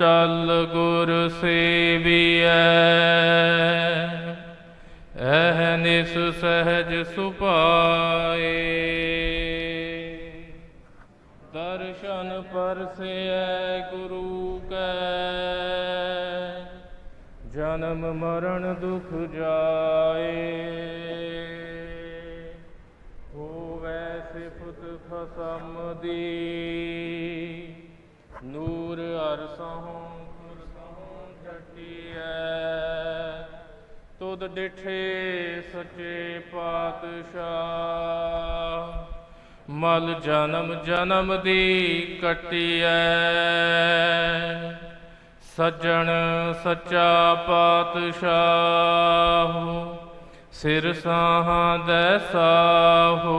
ਟਲ ਗੁਰ ਸੇਵੀਐ। ਅਹਨਿਸ ਸਹਜ ਸੁਪਾਏ ਦਰਸ਼ਨ ਪਰਸੈ ਗੁਰੂ ਕੈ। ਜਨਮ ਮਰਨ ਦੁਖ ਜਾਏ। ਹੋਵੈ ਸਿਫਤ ਖਸਮ ਦੀ। ਨੂਰ ਅਰਸਹੋਂ ਕੁਰਸਹੋਂ ਝਟੀਐ ਤੁਧ ਡਿਠੇ ਸੱਚੇ ਪਾਤਸ਼ਾਹ, ਮਲ ਜਨਮ ਜਨਮ ਦੀ ਕਟੀਐ। ਸੱਜਣ ਸੱਚਾ ਪਾਤਸ਼ਾਹ, ਸਿਰ ਸਾਹਾਂ ਦੈ ਸਾਹੋ।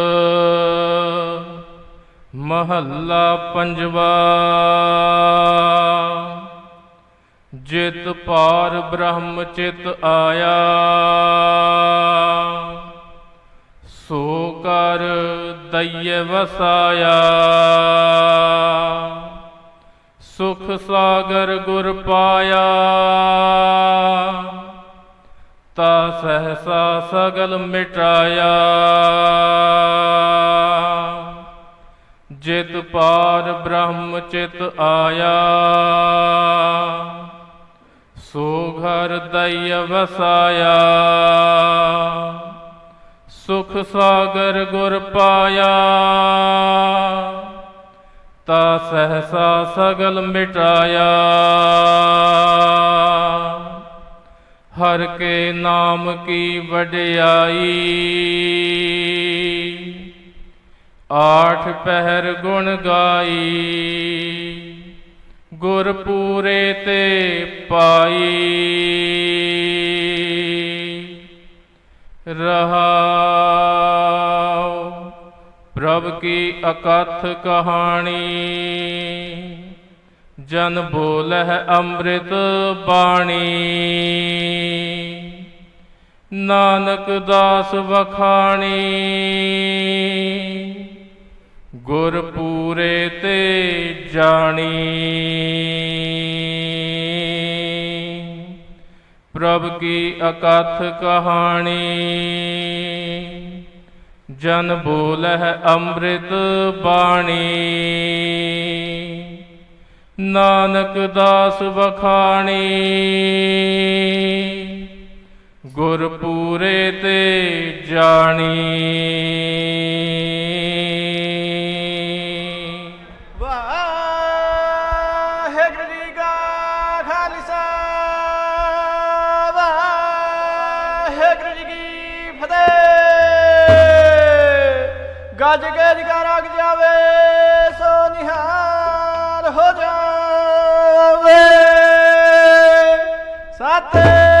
ਮਹੱਲਾ ਪੰਜਵਾ। ਜਿਤ ਪਾਰ ਬ੍ਰਹਮ ਚਿਤ ਆਇਆ। ਸੋ ਕਰ ਦਈਏ ਵਸਾਇਆ। ਸੁਖ ਸਾਗਰ ਗੁਰ ਪਾਇਆ। ਤਾ ਸਹਸਾ ਸਗਲ ਮਿਟਾਇਆ। ਜਿਤ ਪਾਰ ਬ੍ਰਹਮ ਚਿਤ ਆਇਆ। ਸੋ ਘਰ ਦਈ ਵਸਾਇਆ। ਸੁਖ ਸਾਗਰ ਗੁਰ ਪਾਇਆ। ਤਾ ਸਹਸਾ ਸਗਲ ਮਿਟਾਇਆ। ਹਰ ਕੇ ਨਾਮ ਕੀ ਵਡਿਆਈ। ਆਠ ਪਹਿਰ ਗੁਣ ਗਾਈ ਗੁਰ ਪੂਰੇ ਤੇ ਪਾਈ। ਰਹਾਉ ਪ੍ਰਭ ਕੀ ਅਕਥ ਕਹਾਣੀ, ਜਨ ਬੋਲਹਿ ਅੰਮ੍ਰਿਤ ਬਾਣੀ। ਨਾਨਕ ਦਾਸ ਵਖਾਣੀ ਗੁਰ ਪੂਰੇ ਤੇ ਜਾਣੀ। ਪ੍ਰਭ ਕੀ ਅਕਥ ਕਹਾਣੀ। ਜਨ ਬੋਲਹਿ ਅੰਮ੍ਰਿਤ ਬਾਣੀ। ਨਾਨਕ ਦਾਸ ਵਖਾਣੀ। ਗੁਰ ਪੂਰੇ ਤੇ ਜਾਣੀ। ਵਾਹਿਗੁਰੂ ਜੀ ਕੀ ਫਤਿਹ। ਗੱਜ ਕੇ ਜਗਾਰਾ ਗ ਜਾਵੇ ਸੋ ਨਿਹਾਲ ਹੋ ਜਾਵੇ। ਸਤਿ